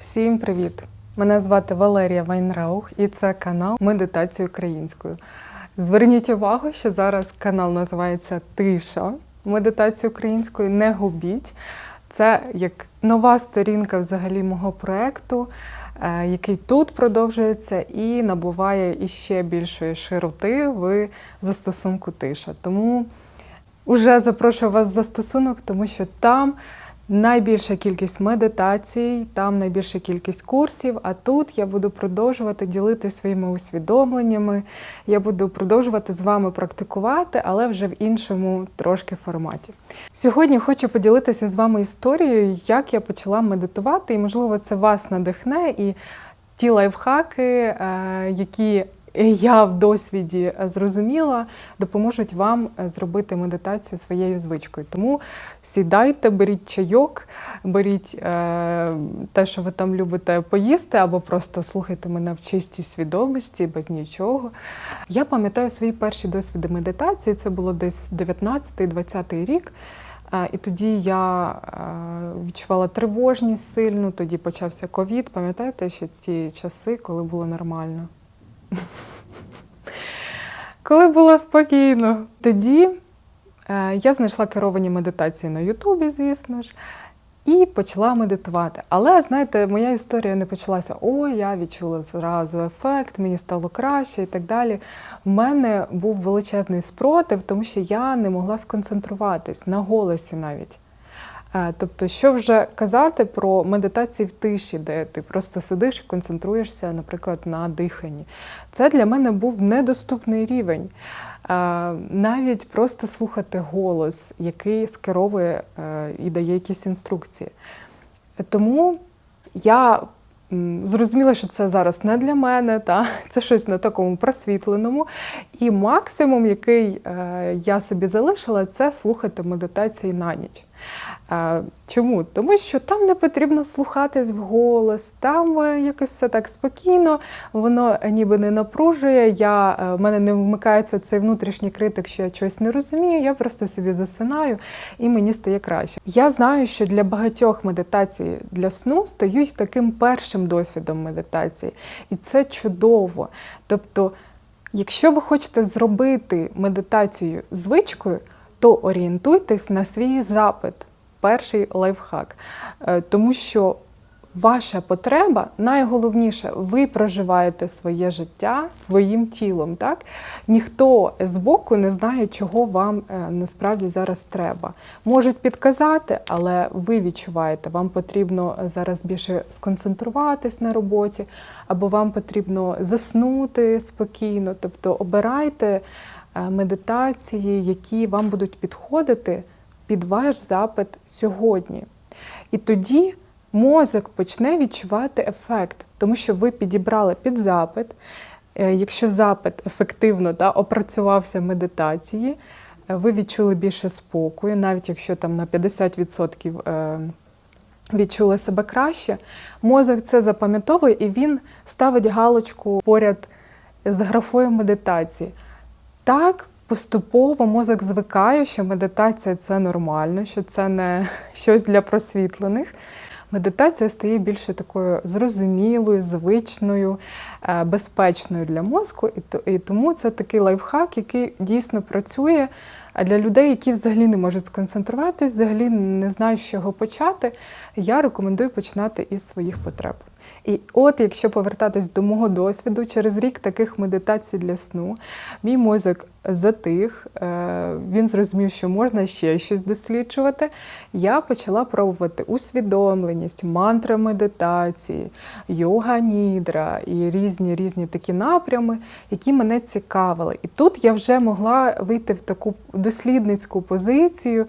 Всім привіт! Мене звати Валерія Вайнраух і це канал Медитації українською. Зверніть увагу, що зараз канал називається Тиша медитації українською. Не губіть. Це як нова сторінка взагалі мого проекту, е, який тут продовжується і набуває іще більшої широти в застосунку тиша. Тому Уже запрошую вас в застосунок, тому що там найбільша кількість медитацій, там найбільша кількість курсів. А тут я буду продовжувати ділитися своїми усвідомленнями. Я буду продовжувати з вами практикувати, але вже в іншому трошки форматі. Сьогодні хочу поділитися з вами історією, як я почала медитувати, і можливо це вас надихне і ті лайфхаки, е, які я в досвіді зрозуміла, допоможуть вам зробити медитацію своєю звичкою. Тому сідайте, беріть чайок, беріть е, те, що ви там любите поїсти, або просто слухайте мене в чистій свідомості, без нічого. Я пам'ятаю свої перші досвіди медитації, це було десь 19-20 рік. Е, І тоді я е, відчувала тривожність сильну, тоді почався ковід. Пам'ятаєте ще ті часи, коли було нормально? Коли було спокійно. Тоді е, я знайшла керовані медитації на Ютубі, звісно ж, і почала медитувати. Але, знаєте, моя історія не почалася: о, я відчула зразу ефект, мені стало краще і так далі. У мене був величезний спротив, тому що я не могла сконцентруватись на голосі навіть. Е, Тобто, що вже казати про медитації в тиші, де ти просто сидиш і концентруєшся, наприклад, на диханні. Це для мене був недоступний рівень. Е, Навіть просто слухати голос, який скеровує е, і дає якісь інструкції. Тому я зрозуміла, що це зараз не для мене, та це щось на такому просвітленому. І максимум, який я собі залишила, це слухати медитації на ніч. Е, Чому? Тому що там не потрібно слухатись в голос, там е, якось все так спокійно, воно ніби не напружує. Я, е, в мене не вмикається цей внутрішній критик, що я щось не розумію. Я просто собі засинаю і мені стає краще. Я знаю, що для багатьох медитацій для сну стають таким першим досвідом медитації, і це чудово. Тобто, якщо ви хочете зробити медитацію звичкою, то орієнтуйтесь на свій запит. Перший лайфхак. Е, Тому що ваша потреба найголовніше, ви проживаєте своє життя своїм тілом. Так? Ніхто збоку не знає, чого вам е, насправді зараз треба. Можуть підказати, але ви відчуваєте, вам потрібно зараз більше сконцентруватись на роботі, або вам потрібно заснути спокійно. Тобто обирайте е, медитації, які вам будуть підходити під ваш запит сьогодні. І тоді мозок почне відчувати ефект, тому що ви підібрали під запит. Е, Якщо запит ефективно да, опрацювався в медитації, е, ви відчули більше спокою, навіть якщо там на 50% е, відчули себе краще, мозок це запам'ятовує і він ставить галочку поряд з графою медитації. Так, поступово мозок звикає, що медитація це нормально, що це не щось для просвітлених. Медитація стає більше такою зрозумілою, звичною, е, безпечною для мозку, і тому це такий лайфхак, який дійсно працює для людей, які взагалі не можуть сконцентруватись, взагалі не знають, з чого почати. Я рекомендую починати із своїх потреб. І от, якщо повертатись до мого досвіду, через рік таких медитацій для сну, мій мозок затих, е, він зрозумів, що можна ще щось досліджувати. Я почала пробувати усвідомленість, мантра медитації, йога нідра і різні різні такі напрями, які мене цікавили. І тут я вже могла вийти в таку дослідницьку позицію.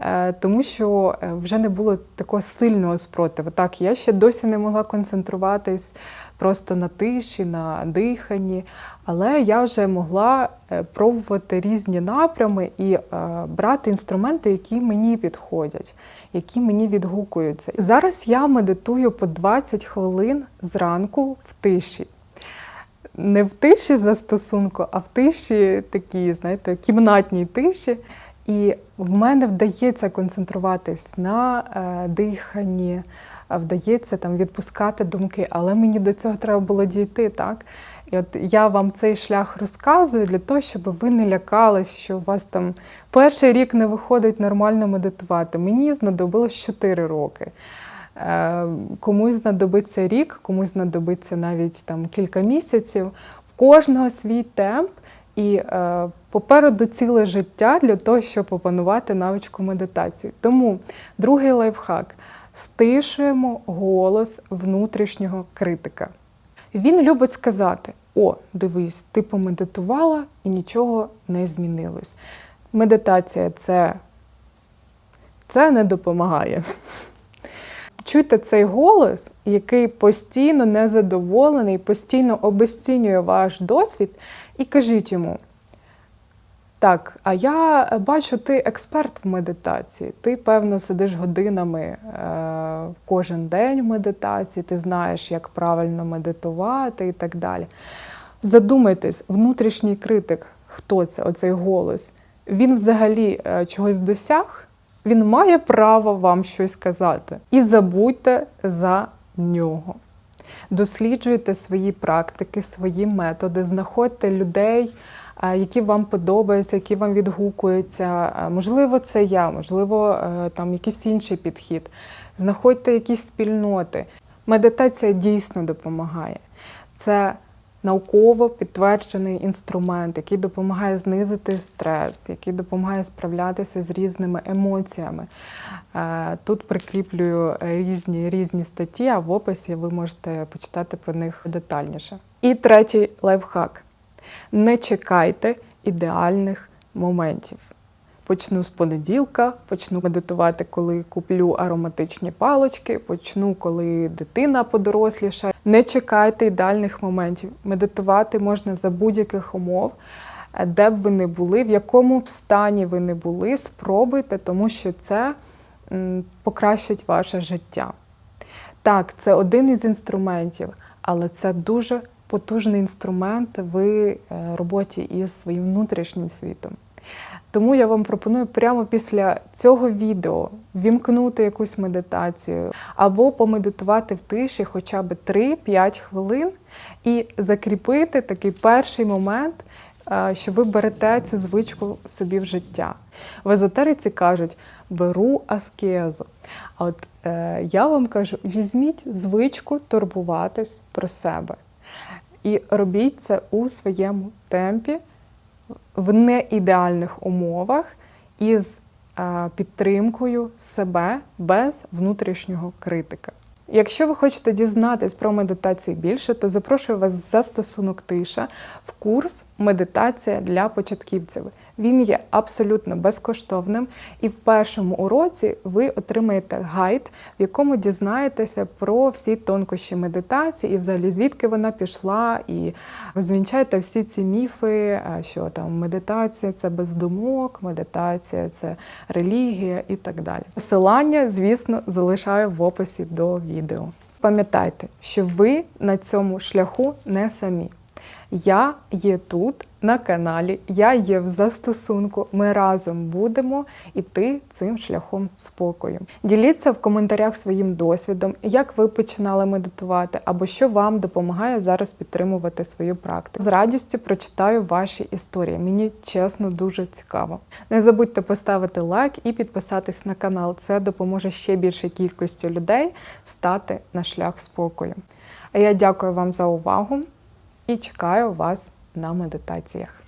Е, Тому що е, вже не було такого сильного спротиву. Так, я ще досі не могла концентруватись просто на тиші, на диханні, але я вже могла е, пробувати різні напрями і брати інструменти, які мені підходять, які мені відгукуються. Зараз я медитую по 20 хвилин зранку в тиші. Не в тиші застосунку, а в тиші такій, знаєте, кімнатній тиші. І в мене вдається концентруватись на е, диханні, вдається там відпускати думки, але мені до цього треба було дійти, так? І от я вам цей шлях розказую для того, щоб ви не лякались, що у вас там перший рік не виходить нормально медитувати. Мені знадобилось 4 роки. Е, Комусь знадобиться рік, комусь знадобиться навіть там кілька місяців. В кожного свій темп і е, попереду ціле життя для того, щоб опанувати навичку медитації. Тому другий лайфхак стишуємо голос внутрішнього критика. Він любить сказати: О, дивись, ти помедитувала і нічого не змінилось. Медитація це, це не допомагає. Чуйте цей голос, який постійно незадоволений, постійно обесцінює ваш досвід, і кажіть йому: так, а я бачу, ти експерт в медитації. Ти, певно, сидиш годинами е, кожен день в медитації, ти знаєш, як правильно медитувати і так далі. Задумайтесь, внутрішній критик, хто це, оцей голос, він взагалі е, чогось досяг, він має право вам щось сказати. І забудьте за нього. Досліджуйте свої практики, свої методи, знаходьте людей, е, які вам подобаються, які вам відгукуються. Е, Можливо, це я, можливо, е, там якийсь інший підхід. Знаходьте якісь спільноти. Медитація дійсно допомагає. Це науково підтверджений інструмент, який допомагає знизити стрес, який допомагає справлятися з різними емоціями. Е, Тут прикріплюю різні, різні статті, а в описі ви можете почитати про них детальніше. І третій лайфхак: не чекайте ідеальних моментів. Почну з понеділка, почну медитувати, коли куплю ароматичні палочки, почну, коли дитина подоросліша. Не чекайте ідеальних моментів. Медитувати можна за будь-яких умов, е, де б ви не були, в якому б стані ви не були, спробуйте, тому що це покращить ваше життя. Так, це один із інструментів, але це дуже потужний інструмент в е, роботі із своїм внутрішнім світом. Тому я вам пропоную прямо після цього відео вімкнути якусь медитацію або помедитувати в тиші хоча б 3-5 хвилин і закріпити такий перший момент, е, що ви берете цю звичку собі в життя. В езотериці кажуть, беру аскезу. А от е, я вам кажу, візьміть звичку турбуватись про себе. І робіть це у своєму темпі, в неідеальних умовах із е, підтримкою себе без внутрішнього критика. Якщо ви хочете дізнатись про медитацію більше, то запрошую вас в застосунок Тиша в курс Медитація для початківців. Він є абсолютно безкоштовним, і в першому уроці ви отримаєте гайд, в якому дізнаєтеся про всі тонкощі медитації, і взагалі звідки вона пішла, і розвінчаєте всі ці міфи, е, що там медитація це без думок, медитація це релігія і так далі. Посилання, звісно, залишаю в описі до відео. Пам'ятайте, що ви на цьому шляху не самі. Я є тут на каналі, я є в застосунку. Ми разом будемо іти цим шляхом спокою. Діліться в коментарях своїм досвідом, як ви починали медитувати, або що вам допомагає зараз підтримувати свою практику. З радістю прочитаю ваші історії. Мені чесно дуже цікаво. Не забудьте поставити лайк і підписатись на канал. Це допоможе ще більшій кількості людей стати на шлях спокою. А я дякую вам за увагу і чекаю вас на медитаціях.